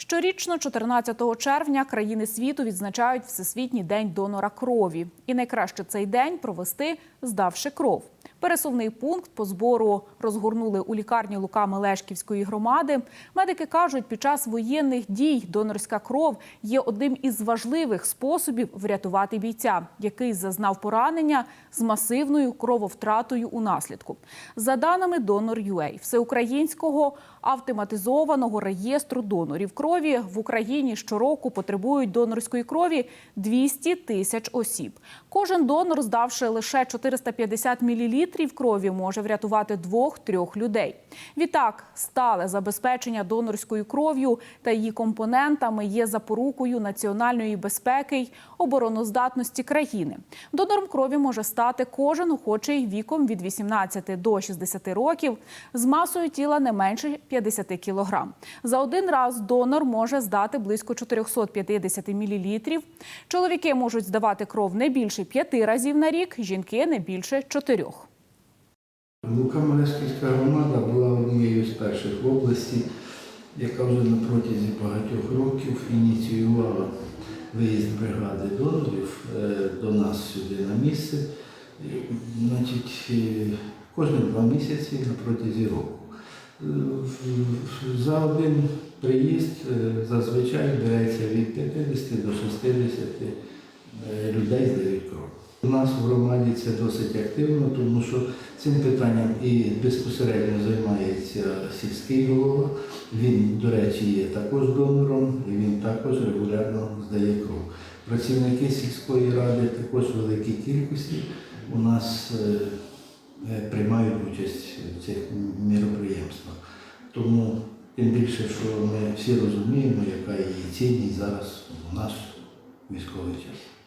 Щорічно, 14 червня, країни світу відзначають Всесвітній день донора крові. І найкраще цей день провести, здавши кров. Пересувний пункт по збору розгорнули у лікарні Лука Мелешківської громади. Медики кажуть, під час воєнних дій донорська кров є одним із важливих способів врятувати бійця, який зазнав поранення з масивною крововтратою у наслідку. За даними Donor.ua, всеукраїнського автоматизованого реєстру донорів крові в Україні щороку потребують донорської крові 200 тисяч осіб. Кожен донор, здавши лише 450 мл крові, може врятувати двох-трьох людей. Відтак, стале забезпечення донорською кров'ю та її компонентами є запорукою національної безпеки й обороноздатності країни. Донором крові може стати кожен охочий віком від 18 до 60 років з масою тіла не менше 50 кг. За один раз донор може здати близько 450 мл. Чоловіки можуть здавати кров не більше 5 разів на рік, жінки не більше 4. Лука Малешківська громада була однією з перших в області, яка вже на протязі багатьох років ініціювала виїзд бригади донорів е, до нас сюди на місце. Значить, е, кожні два місяці на протязі року. Е, За один приїзд е, зазвичай береться від 50 до 60 е, людей здають кров. У нас в громаді це досить активно, тому що цим питанням і безпосередньо займається сільський голова. Він, до речі, є також донором і він також регулярно здає кров. Працівники сільської ради також в великій кількості у нас е, приймають участь в цих міроприємствах. Тим більше, що ми всі розуміємо, яка її цінність зараз в наш військовий час.